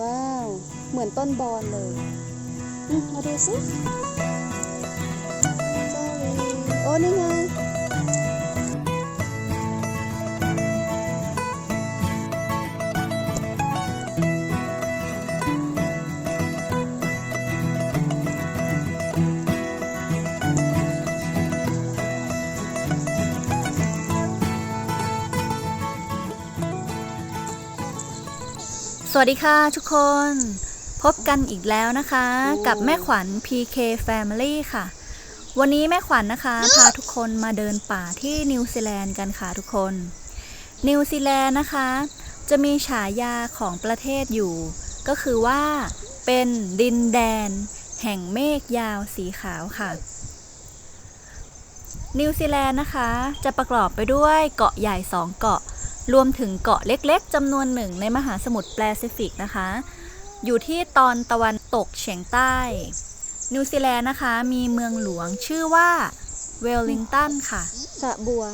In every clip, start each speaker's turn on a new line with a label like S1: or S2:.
S1: ว้าว เหมือนต้นบอนเลยมาดูสิโอ้นี่ไง
S2: วัสดีค่ะทุกคน พบกันอีกแล้วนะคะ กับแม่ขวัญ PK Family ค่ะ วันนี้แม่ขวัญนะคะ พาทุกคนมาเดินป่าที่นิวซีแลนด์กันค่ะทุกคน นิวซีแลนด์นะคะ จะมีฉายาของประเทศอยู่ ก็คือว่าเป็นดินแดน แห่งเมฆยาวสีขาวค่ะ นิวซีแลนด์นะคะ จะประกอบไปด้วยเกาะใหญ่สองเกาะ รวมถึงเกาะเล็กๆจำนวนหนึ่งในมหาสมุทรแปซิฟิกนะคะ อยู่ที่ตอนตะวันตกเฉียงใต้ นิวซีแลนด์นะคะมีเมืองหลวงชื่อว่าเวลลิงตันค่ะ
S1: สระบัว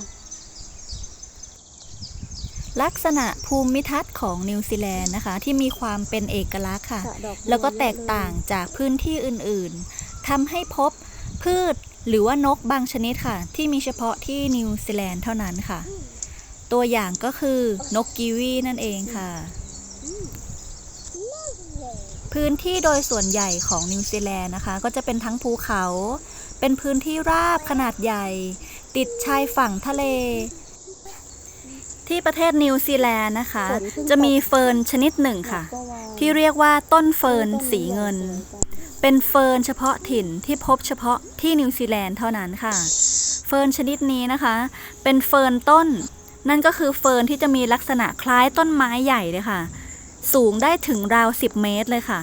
S2: ลักษณะภูมิทัศน์ของนิวซีแลนด์นะคะ ที่มีความเป็นเอกลักษณ์ค่ะ
S1: สระดอกบั
S2: แล้วก็แตกต่างจากพื้นที่อื่นๆทำให้พบพืชหรือว่านกบางชนิดค่ะ ที่มีเฉพาะที่นิวซีแลนด์เท่านั้นค่ะ ตัวอย่างก็คือนกกีวีนั่นเองค่ะ พื้นที่โดยส่วนใหญ่ของนิวซีแลนด์นะคะ ก็จะเป็นทั้งภูเขา เป็นพื้นที่ราบขนาดใหญ่ ติดชายฝั่งทะเล ที่ประเทศนิวซีแลนด์นะคะ จะมีเฟิร์นชนิดหนึ่งค่ะ ที่เรียกว่าต้นเฟิร์นสีเงิน เป็นเฟิร์นเฉพาะถิ่นที่พบเฉพาะที่นิวซีแลนด์เท่านั้นค่ะเฟิร์นชนิดนี้นะคะ เป็นเฟิร์นต้น นั่นก็คือเฟิร์นที่จะมีลักษณะคล้ายต้นไม้ใหญ่เลยค่ะ สูงได้ถึงราว 10 เมตรเลยค่ะ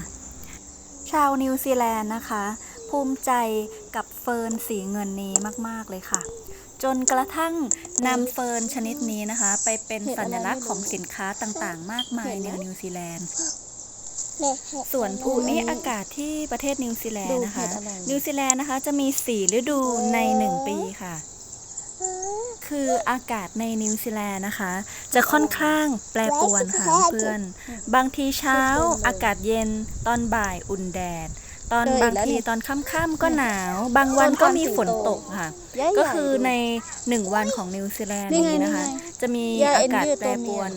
S2: ชาวนิวซีแลนด์นะคะ ภูมิใจกับเฟิร์นสีเงินนี้มาก ๆ เลยค่ะ จนกระทั่งนำเฟิร์นชนิดนี้นะคะ ไปเป็นสัญลักษณ์ของสินค้าต่างๆ มากมายในนิวซีแลนด์ส่วนภูมิอากาศที่ประเทศนิวซีแลนด์นะคะ นิวซีแลนด์นะคะจะมี 4 ฤดูใน 1 ปีค่ะ คืออากาศในนิวซีแลนด์นะคะ จะค่อนข้างแปรปรวนค่ะเพื่อน บางทีเช้าอากาศเย็นตอนบ่ายอุ่นแดด ตอน
S1: เจออี
S2: บากง
S1: แล้ว
S2: ที
S1: นี่
S2: ตอนค่ำๆก็หนาว บางวันก็มีฝนตกค่ะ
S1: ใหญ่ๆ
S2: ก็คือในหนึ่งวันของนิวซีแลนด์
S1: นี่ไง
S2: นี้นะคะ
S1: นี่ไง
S2: จะมี
S1: ย่า
S2: อา
S1: เอ็น
S2: กาศ
S1: ยืด
S2: แปร
S1: ตัวเมีย
S2: ปรวน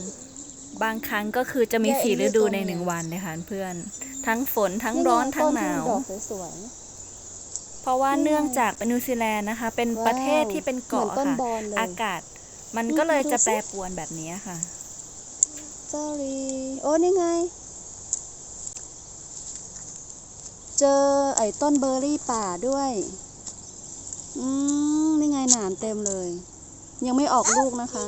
S2: บางครั้งก็คือจะมี
S1: ย่า
S2: สี่
S1: เอ็นยื
S2: ฤ
S1: ด
S2: ดู
S1: ตัว
S2: ใน
S1: เมีย
S2: หนึ่งวันเลยค่ะเพื่อน ทั้งฝนทั้งร้อนทั้งหนาว
S1: ดอกสวย
S2: เพราะว่า
S1: นี่ไง
S2: เนื่องจากเป็นนิวซีแลนด์นะคะ เป็น
S1: ว้าว
S2: ประเทศที่เป็นเกาะ
S1: เหมือนต้น
S2: ค่ะ
S1: บอนเลย
S2: อากาศมัน
S1: นี่
S2: ก็เลย
S1: ดู
S2: จะ
S1: สิ
S2: แปรปรวนแบบนี้ค่ะ
S1: ๆ sorry โอ้นี่ไง เจอไอ้ต้นเบอร์รี่ป่าด้วย อืมนี่ไงหนามเต็มเลย ยังไม่ออกลูกนะคะ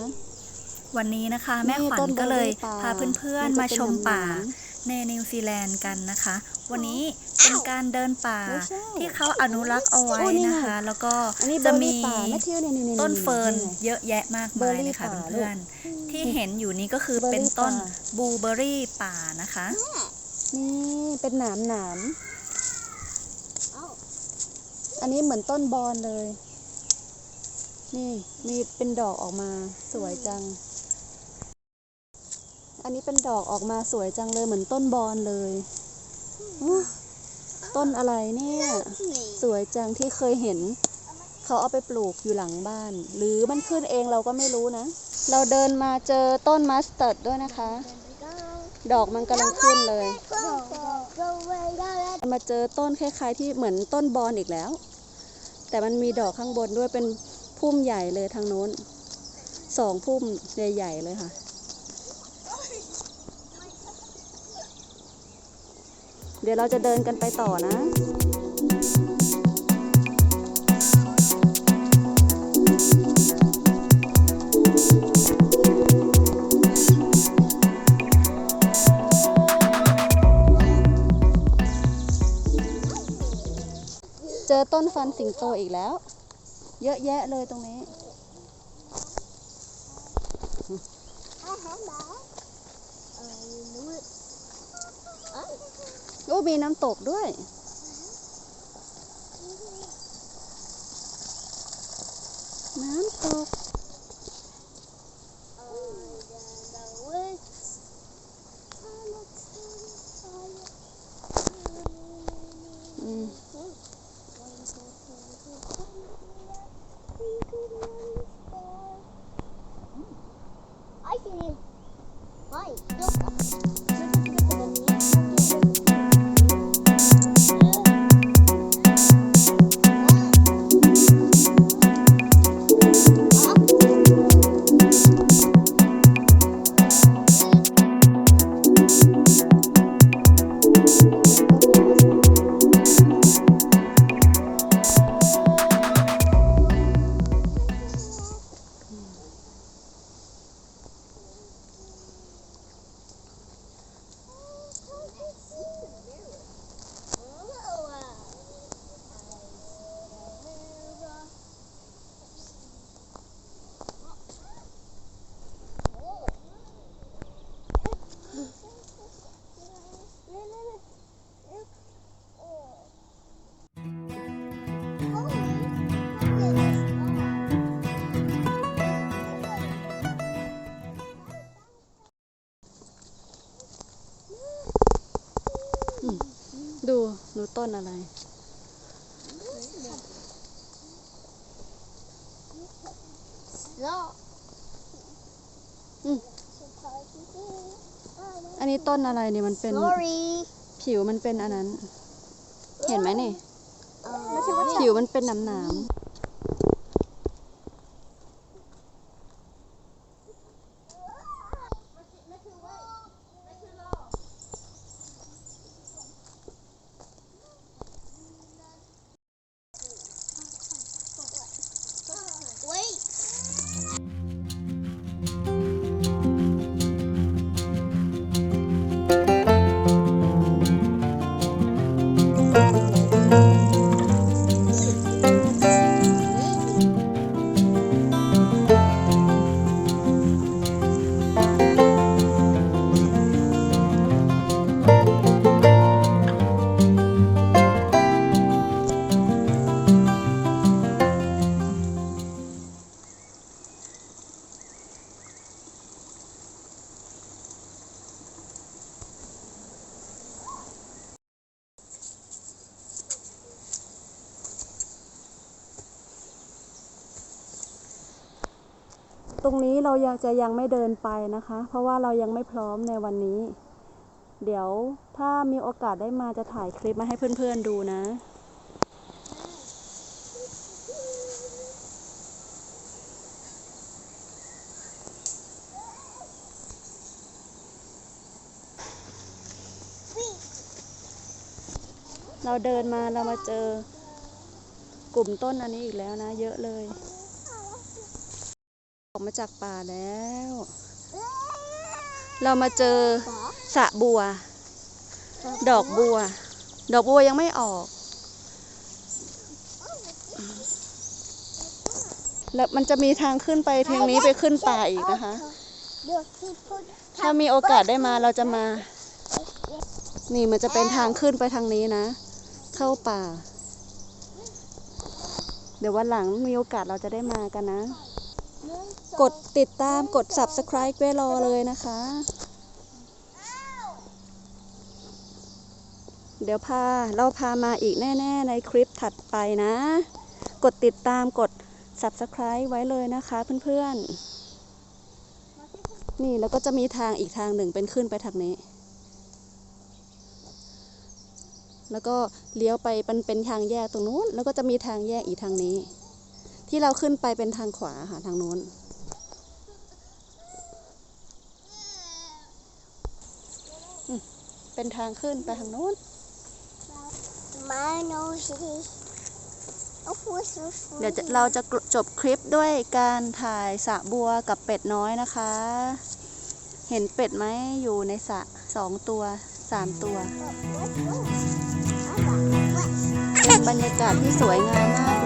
S2: วันนี้นะคะ
S1: นี่
S2: แม่ขวัญ
S1: ต้น
S2: ก็เลย
S1: เบอร์รี่ป่า
S2: พาเพื่อน
S1: มันจะ
S2: ๆมาชมป่า
S1: เป็นหนาม
S2: ในนิวซีแลนด์กันนะคะ วันนี้เป็นการเดินป่า
S1: ไม่ใช่
S2: ที่เขาอนุรักษ์เอาไว้
S1: โอ้นี่ไง
S2: นะคะ แล้วก็
S1: อันนี้เบ
S2: จะ
S1: อร์
S2: มี
S1: รี่ป่าแม่เที่ยวเนี่ยๆๆๆ
S2: ต้นเฟิร์น
S1: ไง
S2: เยอะแยะมาก
S1: เบอ
S2: มา
S1: ร์
S2: ย
S1: รี่
S2: เลยค่ะ
S1: ป่า
S2: เพื่อนๆที่เห็นอยู่นี้ก็คือ
S1: เบอร์รี่
S2: เป็นต้น
S1: ป่า
S2: บลูเบอร์รี่ป่านะคะ
S1: นี่เป็นหนามหนามอันนี้เหมือนต้นบอนเลย นี่มีเป็นดอกออกมาสวยจัง อันนี้เป็นดอกออกมาสวยจังเลยเหมือนต้นบอนเลยอู้ ต้นอะไรเนี่ย สวยจังที่เคยเห็น เขาเอาไปปลูกอยู่หลังบ้าน หรือมันขึ้นเองเราก็ไม่รู้นะ เราเดินมาเจอต้นมัสตาร์ดด้วยนะคะ ดอกมันกำลังขึ้นเลยมาเจอต้นคล้ายๆ ที่เหมือนต้นบอนอีกแล้ว แต่มันมีดอกข้างบนด้วยเป็นพุ่มใหญ่เลยทางโน้นสองพุ่มใหญ่ๆเลยค่ะ เดี๋ยวเราจะเดินกันไปต่อนะเจอต้นฟันสิงโตอีกแล้ว เยอะแยะเลยตรงนี้ โอ้มีน้ำตกด้วย น้ำตก ดูดูต้นอะไรอืมอันนี้ต้นอะไรเนี่ยมันเป็น
S3: Sorry
S1: ผิวมันเป็นอันนั้น เห็นไหมนี่
S3: ไม่ใช่ว่า
S1: ผิวมันเป็นหนามห ตรงนี้เรายังจะยังไม่เดินไปนะคะ เพราะว่าเรายังไม่พร้อมในวันนี้ เดี๋ยวถ้ามีโอกาสได้มาจะถ่ายคลิปมาให้เพื่อนๆดูนะ เราเดินมาเรามาเจอกลุ่มต้นอันนี้อีกแล้วนะ เยอะเลย ออกมาจากป่าแล้ว เรามาเจอสะบัว ดอกบัว ดอกบัวยังไม่ออก แล้วมันจะมีทางขึ้นไปทางนี้ไปขึ้นป่าอีกนะคะ ถ้ามีโอกาสได้มาเราจะมา นี่มันจะเป็นทางขึ้นไปทางนี้นะ เข้าป่า เดี๋ยววันหลังมีโอกาสเราจะได้มากันนะ กดติดตามกด subscribe ไว้รอเลยนะคะ เดี๋ยวพาเราพามาอีกแน่ ๆ ในคลิปถัดไปนะ กดติดตามกด subscribe ไว้เลยนะคะเพื่อน ๆ นี่แล้วก็จะมีทางอีกทางหนึ่งเป็นขึ้นไปทางนี้ แล้วก็เลี้ยวไปมันเป็นทางแยกตรงนู้น แล้วก็จะมีทางแยกอีกทางนี้ที่เราขึ้นไปเป็นทางขวาค่ะ ทางนู้น อืม เป็นทางขึ้นไปทางนู้น
S3: มาโนสิโอ้โหสุด
S1: เดี๋ยวจะเราจะจบคลิปด้วยการถ่ายสระบัวกับเป็ดน้อยนะคะ เห็นเป็ดไหมอยู่ในสระสองตัวสามตัวเป็นบรรยากาศที่สวยงามมากเล